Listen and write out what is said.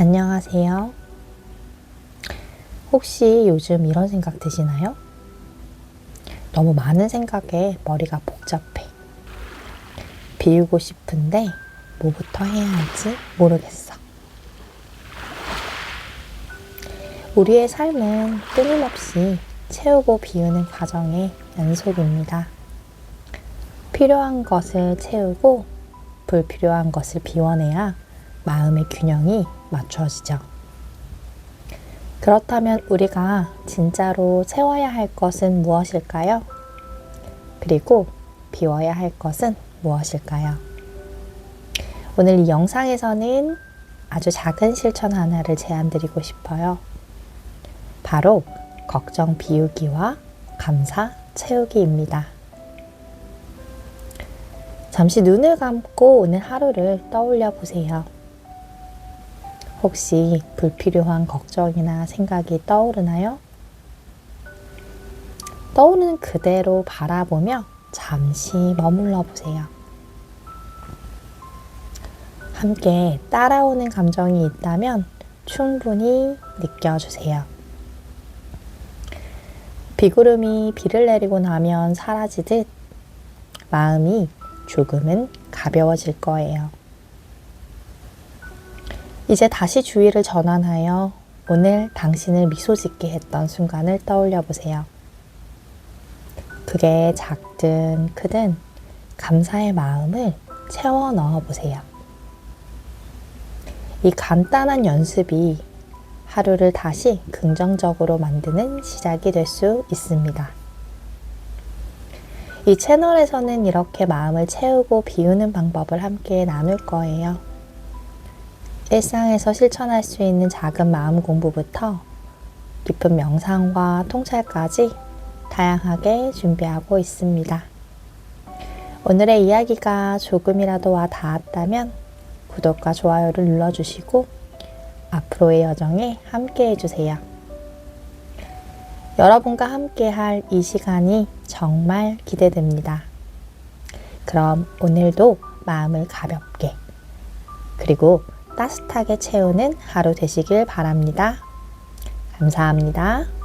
안녕하세요. 혹시 요즘 이런 생각 드시나요? 너무 많은 생각에 머리가 복잡해. 비우고 싶은데 뭐부터 해야 할지 모르겠어. 우리의 삶은 끊임없이 채우고 비우는 과정의 연속입니다. 필요한 것을 채우고 불필요한 것을 비워내야 마음의 균형이 맞춰지죠. 그렇다면 우리가 진짜로 채워야 할 것은 무엇일까요? 그리고 비워야 할 것은 무엇일까요? 오늘 이 영상에서는 아주 작은 실천 하나를 제안드리고 싶어요. 바로 걱정 비우기와 감사 채우기입니다. 잠시 눈을 감고 오늘 하루를 떠올려 보세요. 혹시 불필요한 걱정이나 생각이 떠오르나요? 떠오르는 그대로 바라보며 잠시 머물러 보세요. 함께 따라오는 감정이 있다면 충분히 느껴주세요. 비구름이 비를 내리고 나면 사라지듯 마음이 조금은 가벼워질 거예요. 이제 다시 주의를 전환하여 오늘 당신을 미소 짓게 했던 순간을 떠올려 보세요. 그게 작든 크든 감사의 마음을 채워 넣어 보세요. 이 간단한 연습이 하루를 다시 긍정적으로 만드는 시작이 될 수 있습니다. 이 채널에서는 이렇게 마음을 채우고 비우는 방법을 함께 나눌 거예요. 일상에서 실천할 수 있는 작은 마음 공부부터 깊은 명상과 통찰까지 다양하게 준비하고 있습니다. 오늘의 이야기가 조금이라도 와 닿았다면 구독과 좋아요를 눌러주시고 앞으로의 여정에 함께 해주세요. 여러분과 함께 할 이 시간이 정말 기대됩니다. 그럼 오늘도 마음을 가볍게 그리고 따뜻하게 채우는 하루 되시길 바랍니다. 감사합니다.